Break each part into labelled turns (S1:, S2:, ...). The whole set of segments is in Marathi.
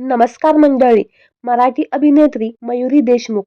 S1: नमस्कार मंडळी मराठी अभिनेत्री मयुरी देशमुख.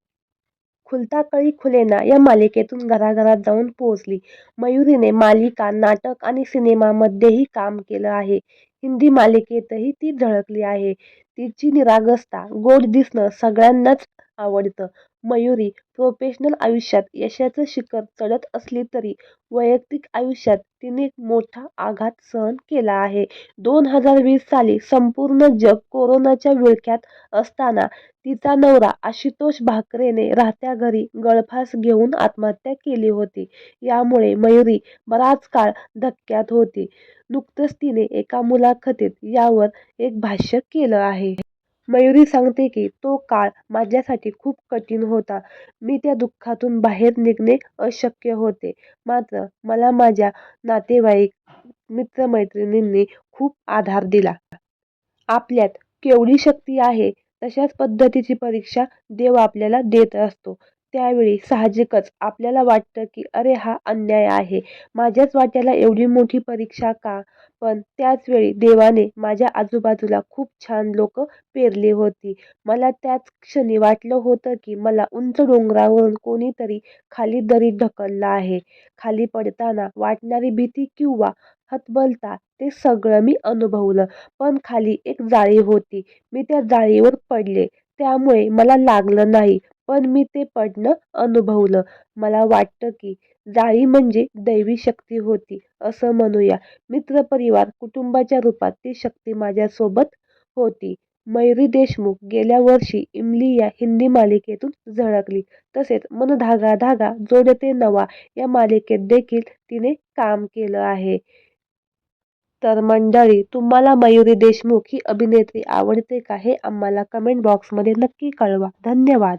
S1: खुलता कळी खुलेना या मालिकेतून घराघरात जाऊन पोहोचली. मयुरीने मालिका नाटक आणि सिनेमामध्येही काम केलं आहे. हिंदी मालिकेतही ती झळकली आहे. तिची निरागसता गोड दिसणं सगळ्यांनाच आवडतं. मयुरी प्रोफेशनल आयुष्यात यशाचं शिखर चढत असली तरी वैयक्तिक आयुष्यात तिने मोठा आघात सहन केला आहे. दोन हजार वीस साली संपूर्ण जग कोरोनाच्या विळख्यात असताना तिचा नवरा आशुतोष भाकरेने राहत्या घरी गळफास घेऊन आत्महत्या केली होती. यामुळे मयुरी बराच काळ धक्क्यात होती. नुकतंच तिने एका मुलाखतीत यावर एक भाष्य केलं आहे. मयुरी सांगते की तो काळ माझ्यासाठी खूप कठीण होता. मी त्या दुःखातून बाहेर निघणे अशक्य होते. मात्र मला माझ्या नातेवाईक मित्रमैत्रिणींनी खूप आधार दिला. आपल्यात केवढी शक्ती आहे तशाच पद्धतीची परीक्षा देव आपल्याला देत असतो. त्यावेळी साहजिकच आपल्याला वाटतं की अरे हा अन्याय आहे. माझ्याच वाट्याला एवढी मोठी परीक्षा का? पण त्याचवेळी देवाने माझ्या आजूबाजूला खूप छान लोक पेरली होती. मला त्याच क्षणी वाटलं होतं की मला उंच डोंगरावरून कोणीतरी खाली दरीत ढकललं आहे. खाली पडताना वाटणारी भीती किंवा हतबलता ते सगळं मी अनुभवलं. पण खाली एक जाळी होती. मी त्या जाळीवर पडले. त्यामुळे मला लागलं नाही. पण मी ते पडणं अनुभवलं. मला वाटतं की जाळी म्हणजे दैवी शक्ती होती असं म्हणूया. मित्रपरिवार कुटुंबाच्या रूपात ती शक्ती माझ्यासोबत होती. मयुरी देशमुख गेल्या वर्षी इमली या हिंदी मालिकेतून झळकली. तसेच मन धागा धागा जोडते नवा या मालिकेत देखील तिने काम केलं आहे. तर मंडळी तुम्हाला मयुरी देशमुख ही अभिनेत्री आवडते का हे आम्हाला कमेंट बॉक्समध्ये नक्की कळवा. धन्यवाद.